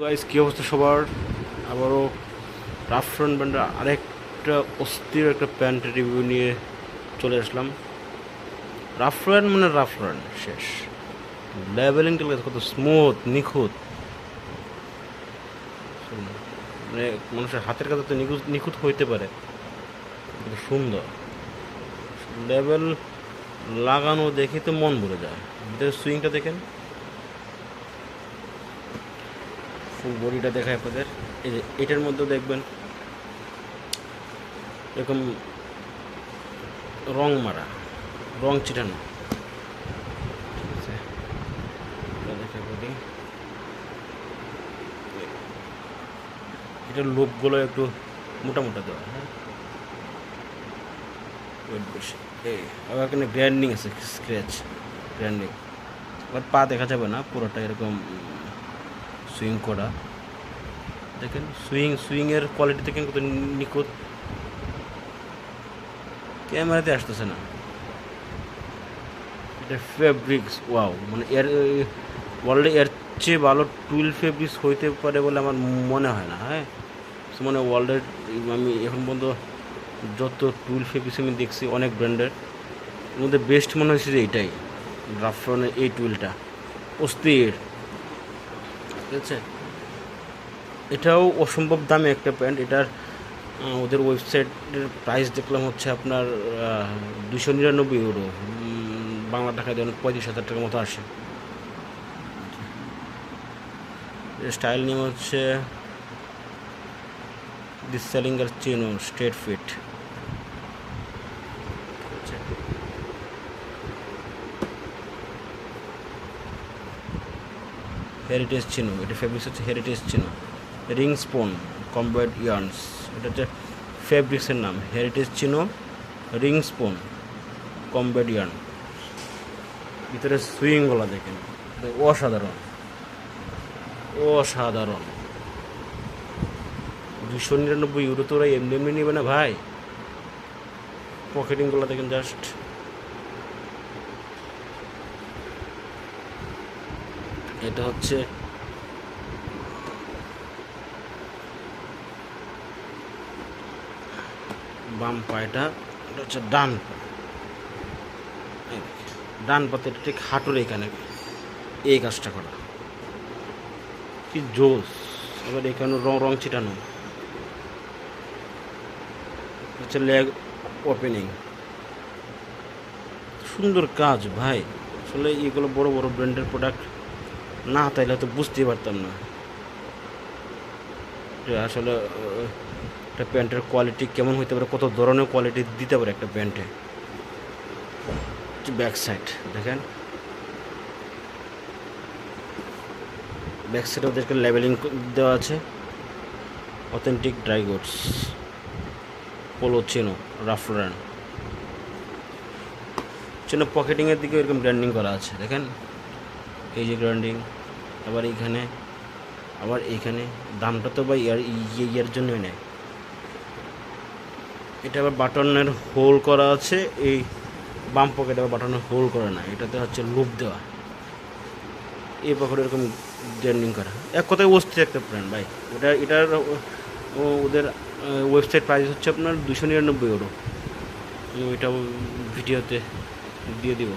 Guys কী অবস্থা সবার? আবারও রাফ ফ্রন্ট ব্যান্ডের আরেকটা অস্থির একটা প্যান্টের রিভিউ নিয়ে চলে আসলাম। রাফ ফ্রন্ট মানে রাফ ফ্রন্ট শেষ। লেভেলিংটা কত স্মুথ নিখুঁত। মানে মানুষের হাতের কাছে তো নিখুঁত নিখুঁত হইতে পারে। কিন্তু সুন্দর। লেভেল লাগানো দেখে তো মন ভরে যায়। সুইংটা দেখেন। ফুল বডিটা দেখায় আপনাদের। এই যে এটার মধ্যে দেখবেন এরকম রং মারা, রং চিটানো ঠিক আছে এটার লোকগুলো একটু মোটা মোটা দেওয়া হ্যাঁ। আবার এখানে গ্র্যান্ডিং আছে স্ক্র্যাচ গ্র্যান্ডিং আবার পা দেখা যাবে না, পুরোটা এরকম সুইং করা। দেখেন সুইং সুইংয়ের কোয়ালিটি দেখেন কত নিখুঁত। ক্যামেরাতে আসতেছে না। এটা ফেব্রিক্স ওয়াও মানে এর ওয়ার্ল্ডে এর চেয়ে ভালো টুইল ফেব্রিক্স হইতে পারে বলে আমার মনে হয় না হ্যাঁ? মানে ওয়ার্ল্ডের আমি এখন পর্যন্ত যত টুইল ফেব্রিক্স আমি দেখছি, অনেক ব্র্যান্ডের এর মধ্যে বেস্ট মনে হয়েছে যে এইটাই ড্রাফটনের এই টুইলটা অস্থির। ঠিক আছে এটাও অসম্ভব দামে একটা প্যান্ট এটার ওদের ওয়েবসাইটের প্রাইস দেখলাম হচ্ছে আপনার দুশো নিরানব্বই ইউরো বাংলা টাকায় যেন পঁয়ত্রিশ হাজার টাকার মতো আসে। স্টাইল নেম হচ্ছে this Salinger chino straight fit heritage চিনো এটা ফেব্রিক্স হচ্ছে হেরিটেজ চিনো রিং স্পোন কম্বাইড ইয়ার্নস এটা হচ্ছে ফেব্রিক্সের নাম হেরিটেজ চিনো রিং স্পোন কম্বাইড ইয়ার্ন ভিতরে সুইংগুলো দেখেন অসাধারণ। অসাধারণ। দুশো নিরানব্বই ইউরো তো ওরা এমনি এমনি নেবে না ভাই। পকেটিংগুলো দেখেন জাস্ট এটা হচ্ছে বাম পায়টা, এটা হচ্ছে ডান। ডান পাতে ঠিক হাঁটুর এখানে। এই কাজটা করা। কি জোস এবার এখানে রং রং ছিটানো। হচ্ছে লেগ ওপেনিং সুন্দর কাজ ভাই। আসলে এগুলো বড় বড় ব্র্যান্ডের প্রোডাক্ট না, তাইলে তো বুঝতেই পারতাম না। যে আসলে একটা প্যান্টের কোয়ালিটি কেমন হইতে পারে, কত ধরনের কোয়ালিটি দিতে পারে একটা প্যান্টে। ব্যাক সাইড দেখেন। ব্যাক সাইডে ওদেরকে লেবেলিং দেওয়া আছে। অথেন্টিক ড্রাই গুডস পোলো চেনো রাফরান চেনো পকেটিংয়ের দিকে এরকম ব্র্যান্ডিং করা আছে, দেখেন। এই যে ব্র্যান্ডিং আবার এইখানে আবার এইখানে দামটা তো বা ইয়ার ইয়ে ইয়ার জন্যই নেয়। এটা আবার বাটনের হোল করা আছে, এই বাম পকেটে আবার বাটনের হোল করা না এটাতে হচ্ছে লুপ দেওয়া। এই পকেটে এরকম ব্র্যান্ডিং করা। এক কথায় অস্থির একটা ব্র্যান্ড ভাই। ওটা এটার ওদের ওয়েবসাইট প্রাইস হচ্ছে আপনার দুশো নিরানব্বই আমি ওইটাও ভিডিওতে দিয়ে দিব।